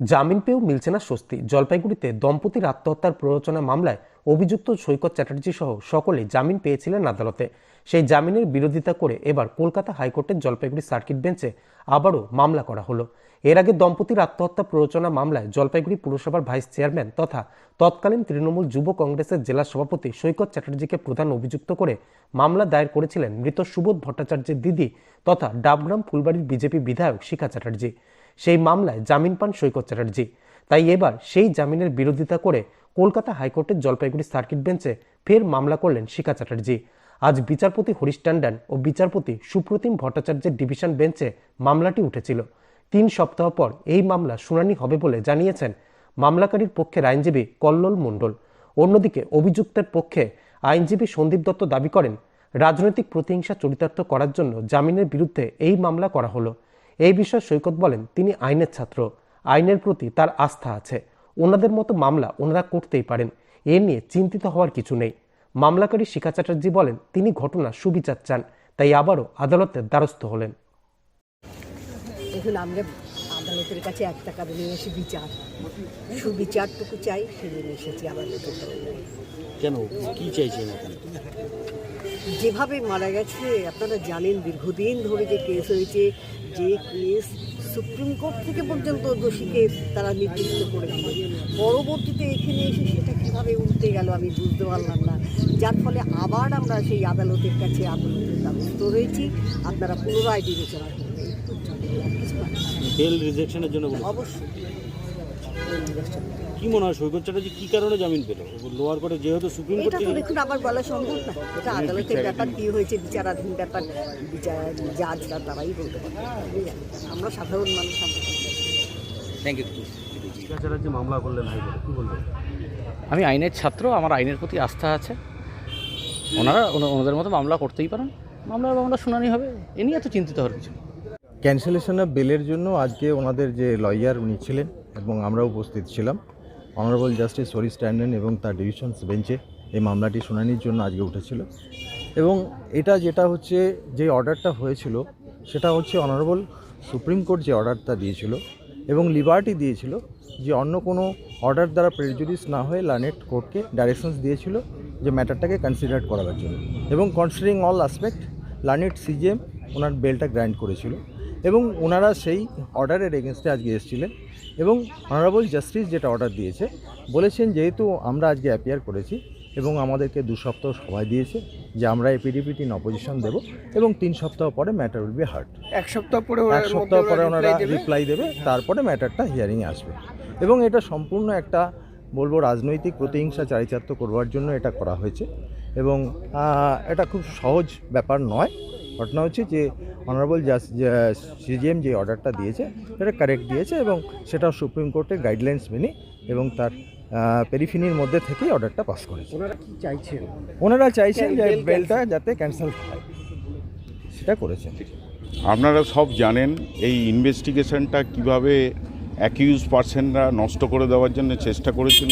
জামিন পেয়েও মিলছে না স্বস্তি। জলপাইগুড়িতে দম্পতির আত্মহত্যার প্ররোচনা মামলায় অভিযুক্ত সৈকত চ্যাটার্জি সহ সকলে জামিন পেয়েছিলেন আদালতে। সেই জামিনের বিরোধিতা করে এবার কলকাতা হাইকোর্টের জলপাইগুড়ি সার্কিট বেঞ্চে আবারও মামলা করা হলো। এর আগে দম্পতির আত্মহত্যা প্ররোচনা মামলায় জলপাইগুড়ি পুরসভার ভাইস চেয়ারম্যান তথা তৎকালীন তৃণমূল যুব কংগ্রেসের জেলা সভাপতি সৈকত চ্যাটার্জিকে প্রধান অভিযুক্ত করে মামলা দায়ের করেছিলেন মৃত সুবোধ ভট্টাচার্যের দিদি তথা ডাবগ্রাম ফুলবাড়ির বিজেপি বিধায়ক শিখা চ্যাটার্জি। সেই মামলায় জামিন পান সৈকত চ্যাটার্জি। তাই এবার সেই জামিনের বিরোধিতা করে কলকাতা হাইকোর্টের জলপাইগুড়ি সার্কিট বেঞ্চে ফের মামলা করলেন শিখা চ্যাটার্জি। আজ বিচারপতি হরিশ ট্যান্ডন ও বিচারপতি সুপ্রতিম ভট্টাচার্যের ডিভিশন বেঞ্চে মামলাটি উঠেছিল। তিন সপ্তাহ পর এই মামলা শুনানি হবে বলে জানিয়েছেন মামলাকারীর পক্ষের আইনজীবী কল্লোল মণ্ডল। অন্যদিকে অভিযুক্তের পক্ষে আইনজীবী সন্দীপ দত্ত দাবি করেন, রাজনৈতিক প্রতিহিংসা চরিতার্থ করার জন্য জামিনের বিরুদ্ধে এই মামলা করা হলো। এই বিষয়ে সৈকত বলেন তিনি আইনের ছাত্র। আইনের প্রতি তার আস্থা আছে। ওনাদের মতো মামলা ওনারা করতেই পারেন। এ নিয়ে চিন্তিত হওয়ার কিছু নেই। মামলাকারী শিখা চ্যাটার্জি বলেন তিনি ঘটনা সুবিচার চান তাই আবারও আদালতের দ্বারস্থ হলেন। দেখুন আমরা আদালতের কাছে এক টাকা নিয়ে এসে বিচার। সুবিচারটুকু চাই সেজন্য এসেছি সামনে। কেন? কি চাইছেন যেভাবে মারা গেছে আপনারা জানেন দীর্ঘদিন ধরে যে কেস হয়েছে যে কেস সুপ্রিম কোর্ট থেকে পর্যন্ত দোষীকে তারা নির্দিষ্ট করে দিল পরবর্তীতে এখানে এসে সেটা কীভাবে উঠতে গেল আমি বুঝতে পারলাম না। যার ফলে আবার আমরা সেই আদালতের কাছে আদালতের দ্বারস্থ হয়েছি। আপনারা পুনরায় বিবেচনা করবেন আর বেল রিজেকশনের জন্য অবশ্যই। কি মনে হয় সৈকত চ্যাটার্জি কি কারণে জামিন পেল? লোয়ার কোর্টে যেহেতু সুপ্রিম কোর্ট এটা তো দেখুন আবার বলা সম্ভব না। এটা আদালতের ব্যাপার কি হয়েছে বিচারাধীন ব্যাপার বিচার জাজরা তারাই বলতে আমি আমরা সাধারণ মানুষ পারি। থ্যাংক ইউ চ্যাটার্জি মামলা করলেন হাইকোর্টে কি বলবেন? আমি আইনের ছাত্র আমার আইনের প্রতি আস্থা আছে। ওনারা ওনা- ওনাদের মতো মামলা করতেই পারেন। মামলা মামলা শুনানি হবে এ নিয়ে এত চিন্তিত হওয়ার কিছু। ক্যান্সেলেশন অফ বেলের জন্য আজকে ওনাদের যে লয়ার উনি ছিলেন এবং আমরা উপস্থিত ছিলাম। অনারেবল জাস্টিস হরিশ ট্যান্ডন এবং তার ডিভিশনস বেঞ্চে এই মামলাটি শুনানির জন্য আজকে উঠেছিল। এবং এটা যেটা হচ্ছে যে অর্ডারটা হয়েছিল, সেটা হচ্ছে অনারেবল সুপ্রিম কোর্ট যে অর্ডারটা দিয়েছিল এবং লিবার্টি দিয়েছিল যে অন্য কোনো অর্ডার দ্বারা প্রেজুডিস না হয়ে লানেট কোর্টকে ডাইরেকশনস দিয়েছিল যে ম্যাটারটাকে কনসিডার করার জন্য। এবং কনসিডারিং অল আসপেক্ট লানেট সিজিএম ওনার বেলটা গ্র্যান্ড করেছিল এবং ওনারা সেই অর্ডারের এগেনস্টে আজকে এসেছিলেন। এবং অনারেবল জাস্টিস যেটা অর্ডার দিয়েছে বলেছেন যেহেতু আমরা আজকে অ্যাপিয়ার করেছি এবং আমাদেরকে দু সপ্তাহ সময় দিয়েছে যে আমরা এপিডিপিটি অপোজিশন দেব এবং তিন সপ্তাহ পরে ম্যাটার উইল বি হার্ট এক সপ্তাহ পরে এক সপ্তাহ পরে ওনারা রিপ্লাই দেবে তারপরে ম্যাটারটা হিয়ারিংয়ে আসবে। এবং এটা সম্পূর্ণ একটা বলব রাজনৈতিক প্রতিহিংসা চারিচার্য করবার জন্য এটা করা হয়েছে। এবং এটা খুব সহজ ব্যাপার নয়। ঘটনা হচ্ছে যে অনারেবল সিজিএম যে অর্ডারটা দিয়েছে সেটা কারেক্ট দিয়েছে এবং সেটা সুপ্রিম কোর্টের গাইডলাইন্স মেনে এবং তার পেরিফিনির মধ্যে থেকেই অর্ডারটা পাস করেছে। ওনারা কি চাইছেন? ওনারা চাইছেন যে বেলটা যাতে ক্যান্সেল হয়। সেটা করেছেন। আপনারা সব জানেন এই ইনভেস্টিগেশনটা কীভাবে অ্যাকিউজ পার্সনরা নষ্ট করে দেওয়ার জন্য চেষ্টা করেছিল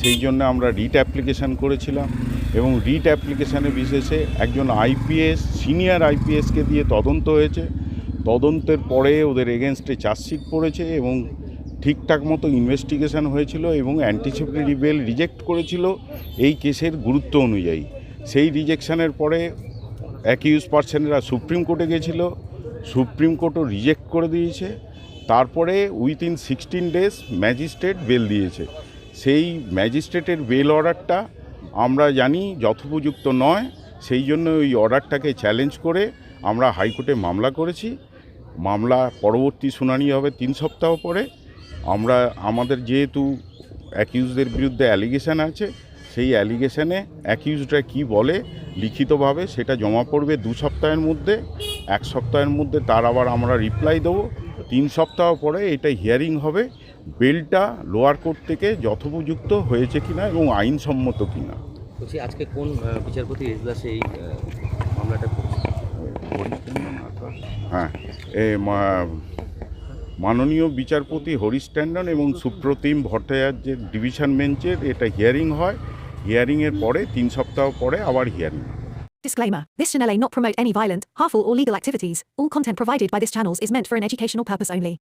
সেই জন্য আমরা রিট অ্যাপ্লিকেশান করেছিলাম। এবং রিট অ্যাপ্লিকেশানে বিশেষে একজন আইপিএস, সিনিয়র আইপিএসকে দিয়ে তদন্ত হয়েছে। তদন্তের পরে ওদের এগেনস্টে চার্জশিট পড়েছে এবং ঠিকঠাক মতো ইনভেস্টিগেশন হয়েছিল এবং অ্যান্টিসিপেটরি বেল রিজেক্ট করেছিল এই কেসের গুরুত্ব অনুযায়ী। সেই রিজেকশানের পরে অ্যাকিউজ পার্সনেরা সুপ্রিম কোর্টে গেছিল, সুপ্রিম কোর্টও রিজেক্ট করে দিয়েছে। তারপরে within sixteen days magistrate bail দিয়েছে। সেই ম্যাজিস্ট্রেটের বেল অর্ডারটা আমরা জানি যথোপযুক্ত নয়, সেই জন্য ওই অর্ডারটাকে চ্যালেঞ্জ করে আমরা হাইকোর্টে মামলা করেছি। মামলা পরবর্তী শুনানি হবে তিন সপ্তাহ পরে। আমরা, আমাদের যেহেতু অ্যাকিউজদের বিরুদ্ধে অ্যালিগেশন আছে, সেই অ্যালিগেশনে অ্যাকিউজরা কি বলে, লিখিতভাবে সেটা জমা পড়বে দু সপ্তাহের মধ্যে। এক সপ্তাহের মধ্যে তার আবার আমরা রিপ্লাই দেবো। তিন সপ্তাহ পরে এটা হিয়ারিং হবে। বেলটা লোয়ার কোর্ট থেকে যথোপযুক্ত হয়েছে কিনা এবং আইনসম্মত কিনা বলছি আজকে কোন বিচারপতি এজলাসে এই মামলাটা হ্যাঁ এ মা- মাননীয় বিচারপতি হরিশ ট্যান্ডন এবং সুপ্রতিম ভট্টাচার্যের ডিভিশন বেঞ্চের এটা হিয়ারিং হয় হিয়ারিংয়ের পরে তিন সপ্তাহ পরে আবার hearing Disclaimer This channel may not promote any violent, harmful, or legal activities. All content provided by this channel is meant for an educational purpose only.